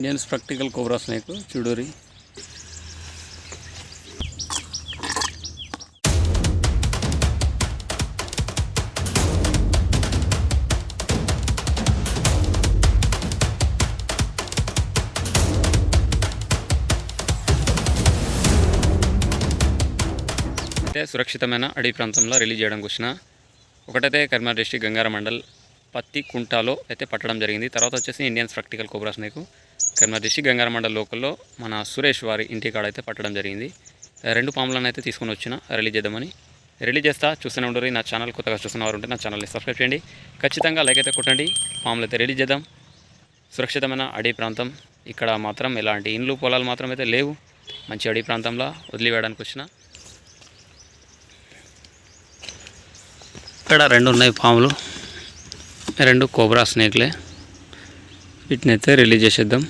Indian spectacled cobra snake చూడూరి. అయితే సురక్షితమైన అడవి ప్రాంతంలో రిలీజ్ చేయడానికి వచ్చిన ఒకటైతే కర్మార్ డిస్టిక్ గంగార మండల్ పత్తి కుంటాలో అయితే పట్టడం జరిగింది. తర్వాత వచ్చేసి Indian spectacled cobra snake Karimnagar district గంగారమండల లోకల్లో మన సురేష్ వారి ఇంటి కాడ అయితే పట్టడం జరిగింది. రెండు పాములను అయితే తీసుకొని వచ్చిన రిలీజ్ చేద్దామని. రిలీజ్ చేస్తా చూస్తూనే ఉండరు. నా ఛానల్ కొత్తగా చూస్తున్న వారు ఉంటే నా ఛానల్ని సబ్స్క్రైబ్ చేయండి. ఖచ్చితంగా లైక్ అయితే కొట్టండి. పాములు అయితే రిలీజ్ చేద్దాం. సురక్షితమైన అడవి ప్రాంతం. ఇక్కడ మాత్రం ఎలాంటి ఇండ్లు పొలాలు మాత్రం అయితే లేవు. మంచి అడవి ప్రాంతంలో వదిలివేయడానికి వచ్చిన. ఇక్కడ రెండు ఉన్నాయి పాములు. రెండు కోబ్రా స్నేక్లే. వీటిని అయితే రిలీజ్ చేసేద్దాం.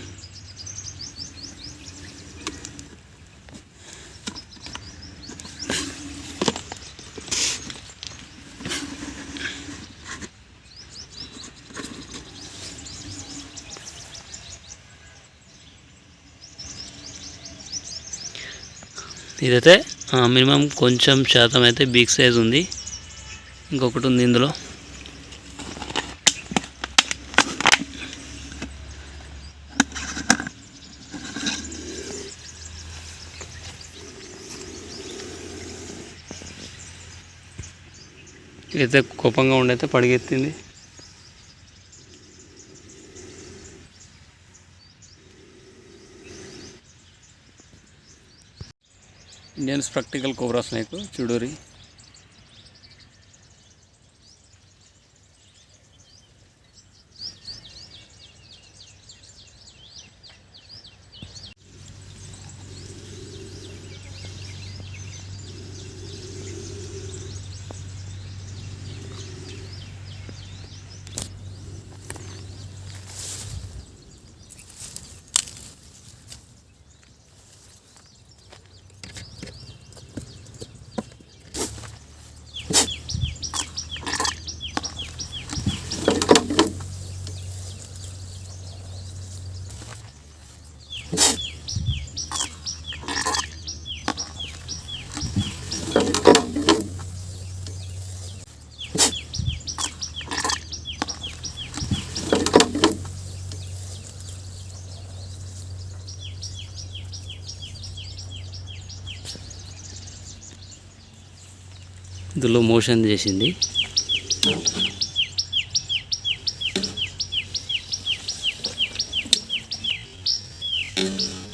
ఇదైతే మినిమం కొంచెం శాతం అయితే బిగ్ సైజ్ ఉంది. ఇంకొకటి ఉంది ఇందులో. అయితే కోపంగా ఉండైతే పడిగెత్తింది. ఇండియన్స్ ప్రాక్టికల్ కోబ్రా స్నేక్ చూడూరి ఇందులో మోషన్ చేసింది. Oops.